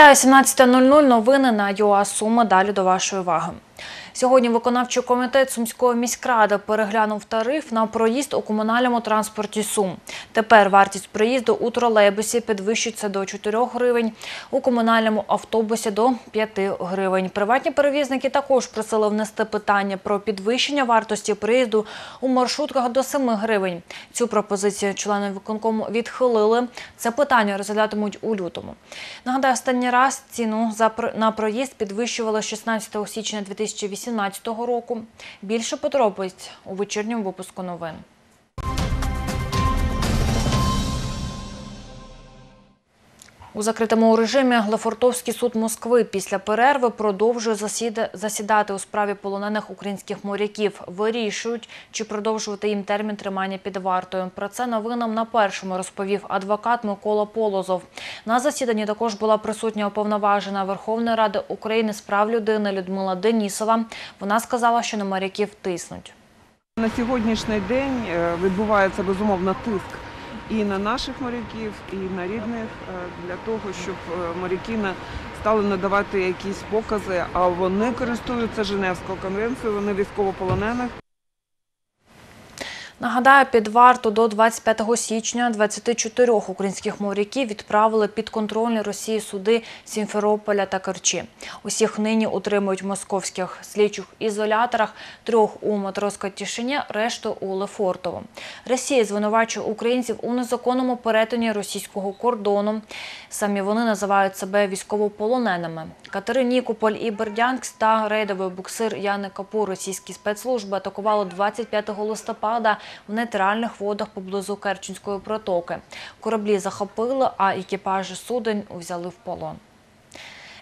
Вітаю 17.00. Новини на ЮА Суми. Далі до вашої уваги. Сьогодні виконавчий комітет Сумської міськради переглянув тариф на проїзд у комунальному транспорті Сум. Тепер вартість проїзду у тролейбусі підвищиться до 4 гривень, у комунальному автобусі до 5 гривень. Приватні перевізники також просили внести питання про підвищення вартості проїзду у маршрутках до 7 гривень. Цю пропозицію члени виконкому відхилили. Це питання розглядатимуть у лютому. Нагадаю, останній раз ціну на проїзд підвищували 16 січня 2018 року. Більше подробиць у вечірньому випуску новин. У закритому режимі Лефортовський суд Москви після перерви продовжує засіда- засідати у справі полонених українських моряків. Вирішують, чи продовжувати їм термін тримання під вартою. Про це новинам на першому розповів адвокат Микола Полозов. На засіданні також була присутня уповноважена Верховної Ради України з прав людини Людмила Денісова. Вона сказала, що на моряків тиснуть. На сьогоднішній день е, відбувається безумовно тиск і на наших моряків, і на рідних е, для того, щоб е, моряки стали надавати якісь покази, а вони користуються Женевською конвенцією, вони військовополонених. Нагадаю, під варту до 25 січня 24 українських моряків відправили під контрольні Росії суди Сімферополя та Керчі. Усіх нині утримують в московських слідчих ізоляторах, трьох у Матроській Тишині, решту у Лефортово. Росія звинувачує українців у незаконному перетині російського кордону. Самі вони називають себе військовополоненими. Катери Нікополь і Бердянськ та рейдовий буксир Яни Капу російські спецслужби атакували 25 листопада в нейтральних водах поблизу Керченської протоки. Кораблі захопили, а екіпажі суден взяли в полон.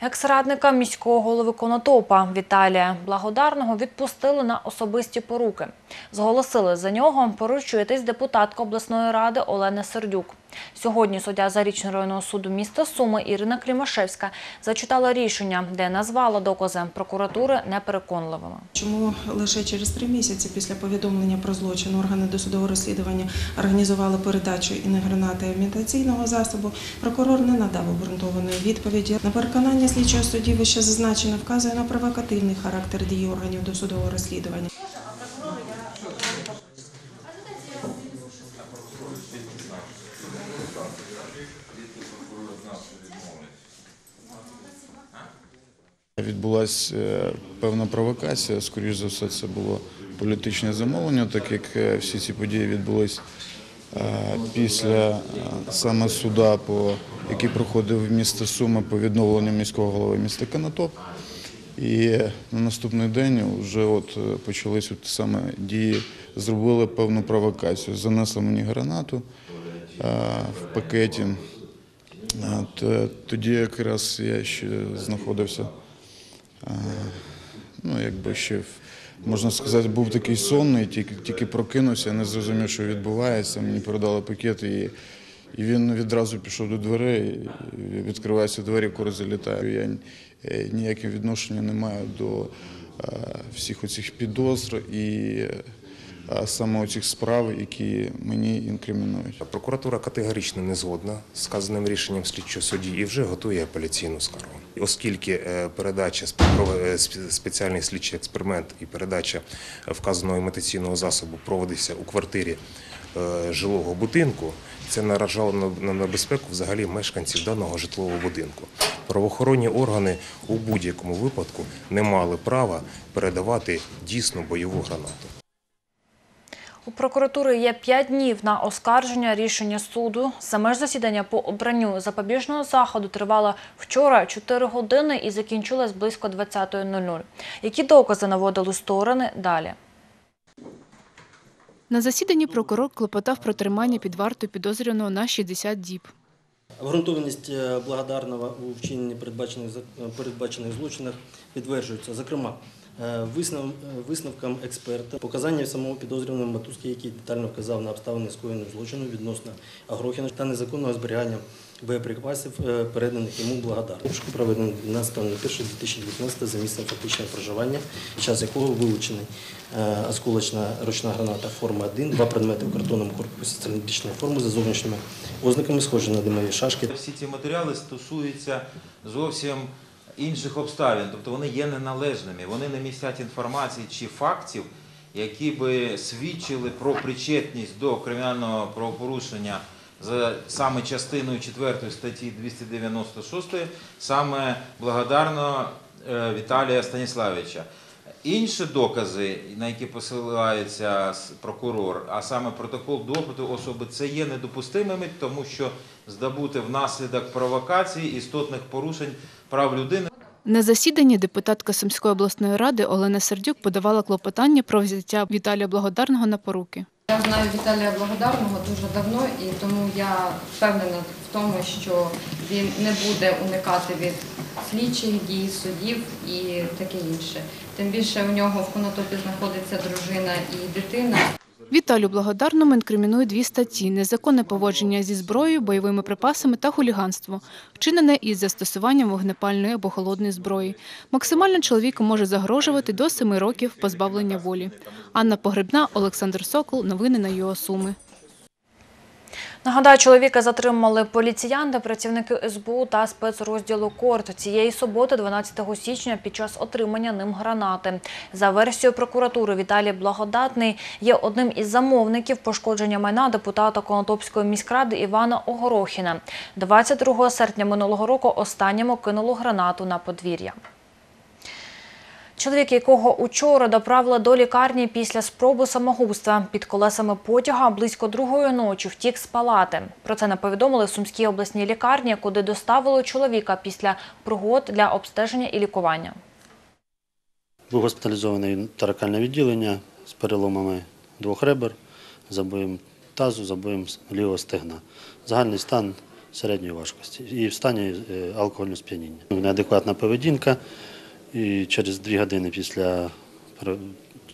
Екс-радника міського голови Конотопа Віталія Благодарного відпустили на особисті поруки. Зголосили за нього поручитись депутатка обласної ради Олена Сердюк. Сьогодні суддя Зарічного районного суду міста Суми Ірина Клімашевська зачитала рішення, де назвала докази прокуратури непереконливими. Чому лише через три місяці після повідомлення про злочин органи досудового розслідування організували передачу інегранати імітаційного засобу, прокурор не надав обґрунтованої відповіді. На переконання слідчого судді вище зазначено вказує на провокативний характер дії органів досудового розслідування. Відбулася е, певна провокація. Скоріше за все, це було політичне замовлення, так як е, всі ці події відбулись е, після саме суда, по який проходив в місто Суми по відновленню міського голови міста Канатоп. І на наступний день вже от почались от саме дії, зробили певну провокацію. Занесли мені гранату в пакеті. Тоді якраз я ще знаходився, ну якби ще можна сказати, був такий сонний, тільки, тільки прокинувся, не зрозумів, що відбувається. Мені передали пакет і, і він відразу пішов до дверей, відкриваються двері, коли залітаю. Я е, ніякого відношення не маю до е, всіх оцих підозр і е, саме оцих справ, які мені інкримінують. Прокуратура категорично не згодна з сказаним рішенням слідчого судді і вже готує апеляційну скаргу. Оскільки е, передача е, спе- спеціальний слідчий експеримент і передача вказаного імітаційного засобу проводиться у квартирі е, жилого будинку, це наражало на- небезпеку взагалі мешканців даного житлового будинку. Правоохоронні органи у будь-якому випадку не мали права передавати дійсну бойову гранату. У прокуратури є 5 днів на оскарження рішення суду. Саме ж засідання по обранню запобіжного заходу тривало вчора 4 години і закінчилось близько 20.00. Які докази наводили сторони далі? На засіданні прокурор клопотав про тримання під вартою підозрюваного на 60 діб. Обґрунтованість е, благодарного у вчиненні передбачених, е, передбачених злочинах підтверджується. Зокрема, Висновкам експерта, показання самого підозрюваного Матузки, який детально вказав на обставини скоєного злочину відносно Агрохіна та незаконного зберігання боєприпасів, е, переданих йому благодар. Обшук проведений 12.01.2019 за місцем фактичного проживання, час якого вилучений е, осколочна ручна граната форми 1, два предмети в картонному корпусі циліндричної форми за зовнішніми ознаками, схожі на димові шашки. Всі ці матеріали стосуються зовсім інших обставин, тобто вони є неналежними, вони не містять інформації чи фактів, які би свідчили про причетність до кримінального правопорушення за саме частиною 4 статті 296, саме благодарно е, Віталія Станіславовича. Інші докази, на які посилається прокурор, а саме протокол допиту особи, це є недопустимими, тому що здобути внаслідок провокації істотних порушень прав людини. На засіданні депутатка Сумської обласної ради Олена Сердюк подавала клопотання про взяття Віталія Благодарного на поруки. Я знаю Віталія Благодарного дуже давно, і тому я впевнена в тому, що він не буде уникати від слідчих дій, судів і таке інше. Тим більше у нього в конотопі знаходиться дружина і дитина. Віталію Благодарному інкримінують дві статті: незаконне поводження зі зброєю, бойовими припасами та хуліганство, вчинене із застосуванням вогнепальної або холодної зброї. Максимально чоловіку може загрожувати до семи років позбавлення волі. Анна Погребна, Олександр Сокол. Новини на ЮА Суми. Нагадаю, чоловіка затримали поліціянти, працівники СБУ та спецрозділу КОРТ цієї суботи, 12 січня, під час отримання ним гранати. За версією прокуратури, Віталій Благодатний є одним із замовників пошкодження майна депутата Конотопської міськради Івана Огорохіна. 22 серпня минулого року останньому кинуло гранату на подвір'я. Чоловік, якого учора доправили до лікарні після спроби самогубства під колесами потяга близько другої ночі втік з палати. Про це не повідомили в Сумській обласній лікарні, куди доставили чоловіка після пригод для обстеження і лікування. Був госпіталізований таракальне відділення з переломами двох ребер, забоєм тазу, забоєм лівого стегна. Загальний стан середньої важкості і в стані е, алкогольного сп'яніння. Неадекватна поведінка. І через дві години після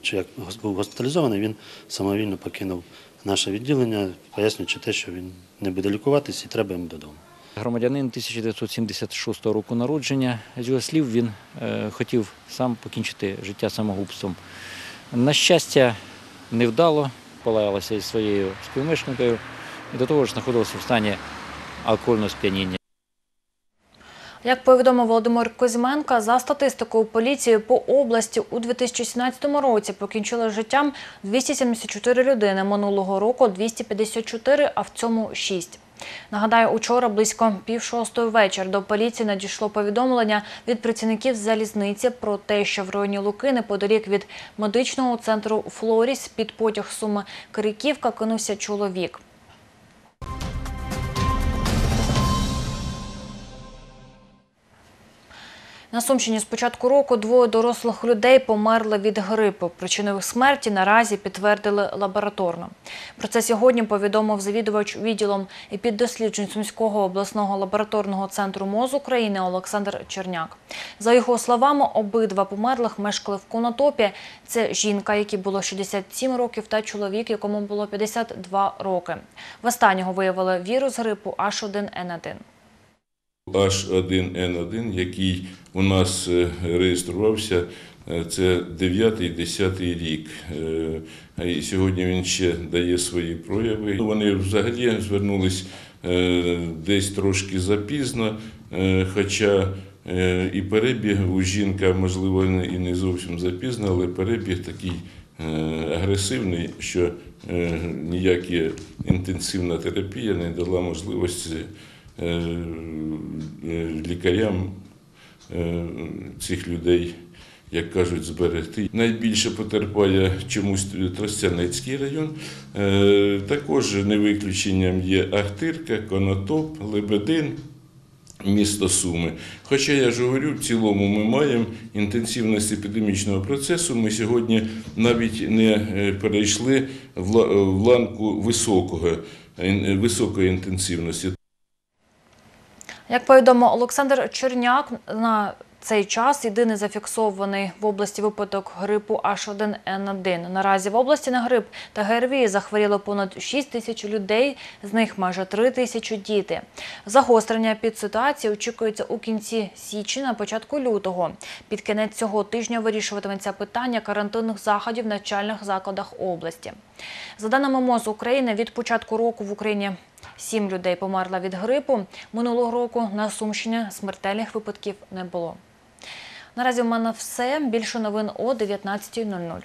чи як був госпіталізований, він самовільно покинув наше відділення, пояснюючи те, що він не буде лікуватись і треба йому додому. Громадянин 1976 року народження. З його слів, він е, хотів сам покінчити життя самогубством. На щастя, невдало, полаялася із своєю співмешканкою і до того ж знаходився в стані алкогольного сп'яніння. Як повідомив Володимир Козьменка, за статистикою поліції по області у 2017 році покінчили життям 274 людини. Минулого року 254, а в цьому 6. Нагадаю, учора близько пів шостої вечір до поліції надійшло повідомлення від працівників залізниці про те, що в районі Луки неподалік від медичного центру Флоріс під потяг Суми Кириківка кинувся чоловік. На Сумщині з початку року двоє дорослих людей померли від грипу. Причиною їх смерті наразі підтвердили лабораторно. Про це сьогодні повідомив завідувач відділом епіддосліджень Сумського обласного лабораторного центру МОЗ України Олександр Черняк. За його словами, обидва померлих мешкали в Конотопі. Це жінка, якій було 67 років, та чоловік, якому було 52 роки. В останнього виявили вірус грипу H1N1. H1N1, який у нас е, реєструвався, е, це 9-10 рік. Е, І сьогодні він ще дає свої прояви. Вони взагалі звернулись десь трошки запізно, хоча і перебіг у жінка, можливо, і не зовсім запізно, але перебіг такий агресивний, що ніяка інтенсивна терапія не дала можливості лікарям е, цих людей, як кажуть, зберегти. Найбільше потерпає чомусь Тростянецький район. Е, Також не виключенням є Ахтирка, Конотоп, Лебедин. Місто Суми. Хоча я ж говорю, в цілому ми маємо інтенсивність епідемічного процесу. Ми сьогодні навіть не е, перейшли в ланку високого, е, високої інтенсивності. Як повідомив Олександр Черняк, на цей час єдиний зафіксований в області випадок грипу H1N1. Наразі в області на грип та ГРВІ захворіло понад 6 тисяч людей, з них майже 3 тисячі діти. Загострення під ситуації очікується у кінці січня, на початку лютого. Під кінець цього тижня вирішуватиметься питання карантинних заходів в навчальних закладах області. За даними МОЗ України, від початку року в Україні сім людей померла від грипу. Минулого року на Сумщині смертельних випадків не було. Наразі в мене все. Більше новин о 19.00.